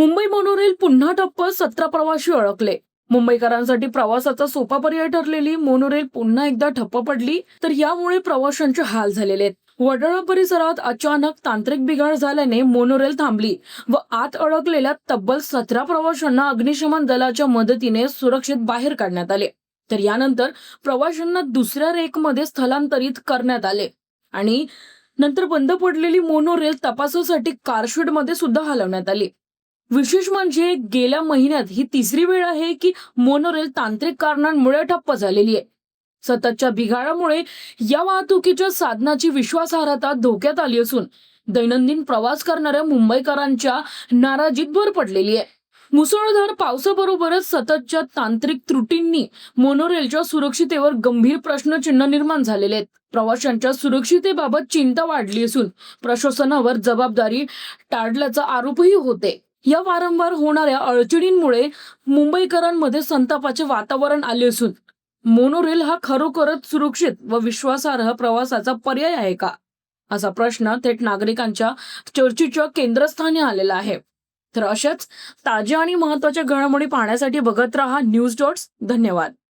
Mumbai monorail पुन्हा ठप्प सतरा प्रवाशी अडकले. मुंबईकरांसाठी प्रवासाचा सोपा पर्याय ठरलेली मोनोरेल पुन्हा एकदा ठप्प पडली तर यामुळे प्रवाशांचे हाल झालेले आहेत. वडाळा परिसरात अचानक तांत्रिक बिघाड झाल्याने मोनोरेल थांबली व आत अडकलेल्या तब्बल सतरा प्रवाशांना अग्निशमन दलाच्या मदतीने सुरक्षित बाहेर काढण्यात आले. तर यानंतर प्रवाशांना दुसऱ्या रेकमध्ये स्थलांतरित करण्यात आले आणि नंतर बंद पडलेली मोनोरेल तपासासाठी कारशेडमध्ये सुद्धा हलवण्यात आली. विशेष म्हणजे गेल्या महिन्यात ही तिसरी वेळ आहे की मोनोरेल तांत्रिक कारणांमुळे ठप्प झालेली आहे. सततच्या बिघाडामुळे या वाहतुकीच्या साधनाची विश्वासार्हता धोक्यात आली असून दैनंदिन प्रवास करणाऱ्या मुंबईकरांच्या नाराजीत भर पडलेली आहे. मुसळधार पावसाबरोबरच सततच्या तांत्रिक त्रुटींनी मोनोरेलच्या सुरक्षितेवर गंभीर प्रश्नचिन्ह निर्माण झालेले आहेत. प्रवाशांच्या सुरक्षितेबाबत चिंता वाढली असून प्रशासनावर जबाबदारी टाळल्याचा आरोपही होते या वारंवार होणाऱ्या अडचणींमुळे मुंबईकरांमध्ये संतापाचे वातावरण आले असून मोनोरेल हा खरोखरच सुरक्षित व विश्वासार्ह प्रवासाचा पर्याय आहे का? असा प्रश्न थेट नागरिकांच्या चर्चेच्या केंद्रस्थानी आलेला आहे. तर अशाच ताज्या आणि महत्त्वाच्या घडामोडी पाहण्यासाठी बघत रहा न्यूज डॉट्स. धन्यवाद.